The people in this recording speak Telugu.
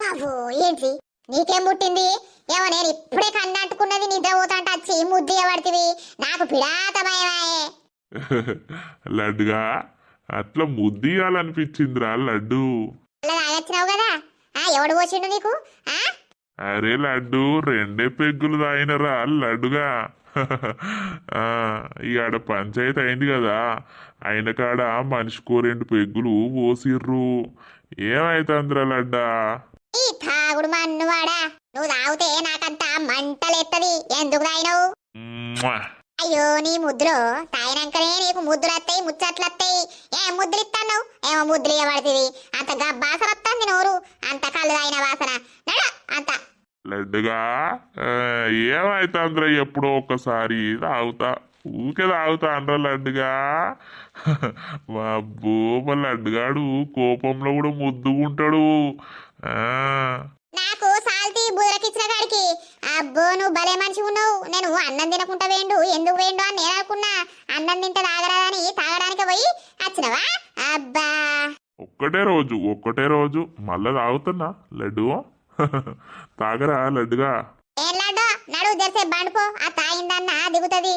బాబు ఏంటి? నీకేం పుట్టింది? ఏమో నేను ఇప్పుడే కన్నంటుకున్నది నిద్ర పోతాంట వచ్చి ముద్దు పడుతుంది నాకు పిడాత భయమాయే. లడ్డుగా అట్లా ముద్దియాలనిపించిందిరా లడ్డు. అలా తాగొచ్చినావు కదా? ఆ ఎవడు పోసిండు నీకు? ఆ? అరే లడ్డు రెండే పెగ్గులు తాగినరా లడ్డుగా. ఆడ పంచాయతీ అయింది కదా. అయిన కాడ మనిషికో రెండు పెగ్గులు పోసిర్రు. ఏమైతుందిరా లడ్డా? నువ్వు తాగితే నాకంతా మంటలెత్తది. ఎందుకు తాగినావు. అయ్యో నీ ముద్దులో తాగినాకనే నీకు ముద్దులు వస్తాయి ముచ్చట్లు వస్తాయి ఏం ముద్దులు ఇస్తాను ఏమో ముద్దులు ఇవ్వబడుతుంది అంత గబ్బాసన వస్తుంది నోరు. అంత కళ్ళు తాగిన వాసన. నడు అంత. లడ్డుగా? ఆ, ఏమైతుందిరా ఎప్పుడో ఒక్కసారి? తాగుతా. ఊకే తాగుతా అనరా లడ్డుగా. మా అబ్బో మా లడ్డుగాడు కోపంలో కూడా ముద్దుకుంటాడు నాకు సాల్తీ బుర్రకిచ్చిన కాడికి అబ్బో నువ్వు భలే మనిషి ఉన్నావు. నేను అన్నం తినకుండా వేండు. ఎందుకు వేండు అని నేను అనుకున్నా. అన్నం తింటే తాగరాదని తాగడానికి పోయి వచ్చినవా? అబ్బా. ఒక్కటే రోజు ఒక్కటే రోజు. మళ్ళా తాగుతున్నా. లడ్డు. తాగరా లడ్డుగా. ఏం లడ్డు? నడువు తెరిసే బండిపో ఆ తాగిందన్న దిగుతుంది.